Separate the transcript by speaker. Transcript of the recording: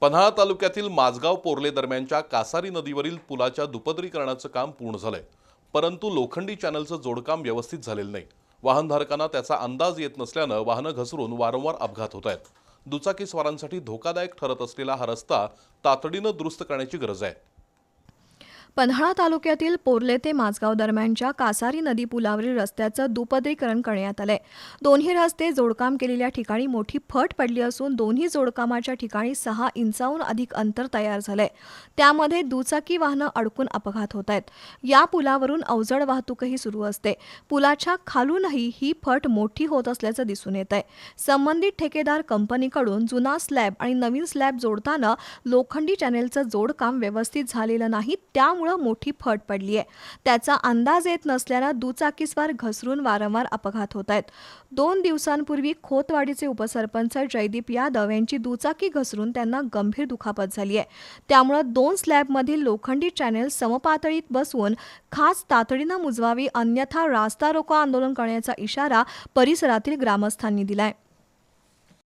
Speaker 1: पन्हाळा तालुक्यातील माझगाव पोर्ले दरम्यानच्या कासारी नदीवरील पुलाच्या दुपदरीकरणाचं काम पूर्ण झालंय. परंतु लोखंडी चॅनलचं जोडकाम व्यवस्थित झालेलं नाही. वाहनधारकांना त्याचा अंदाज येत नसल्यानं वाहनं घसरून वारंवार अपघात होत आहेत. दुचाकीस्वारांसाठी धोकादायक ठरत असलेला हा रस्ता तातडीनं दुरुस्त करण्याची गरज आहे.
Speaker 2: पन्हाळा तालुक्यातील पोर्ले ते माझगाव दरम्यानच्या कासारी नदी पुलावरील रस्त्याचं दुपदरीकरण करण्यात आलंय. दोन्ही रस्ते जोडकाम केलेल्या ठिकाणी मोठी फट पडली असून दोन्ही जोडकामाच्या ठिकाणी सहा इंचाहून अधिक अंतर तयार झालंय. त्यामध्ये दुचाकी वाहनं अडकून अपघात होत आहेत या पुलावरून अवजड वाहतूकही सुरू असते. पुलाच्या खालूनही ही फट मोठी होत असल्याचं दिसून येत आहे संबंधित ठेकेदार कंपनीकडून जुना स्लॅब आणि नवीन स्लॅब जोडताना लोखंडी चॅनेलचं जोडकाम व्यवस्थित झालेलं नाही त्या मोठी फट पडली आहे. त्याचा अंदाज येत नसल्यानं दुचाकीस्वार घसरून वारंवार अपघात होत आहेत. दोन दिवसांपूर्वी खोतवाडीचे उपसरपंच जयदीप यादव यांची दुचाकी घसरून त्यांना गंभीर दुखापत झाली आहे. त्यामुळं दोन स्लॅबमधील लोखंडी चॅनेल समपातळीत बसवून खास तातडीनं मुजवावी अन्यथा रास्ता रोको आंदोलन करण्याचा इशारा परिसरातील ग्रामस्थांनी दिलाय.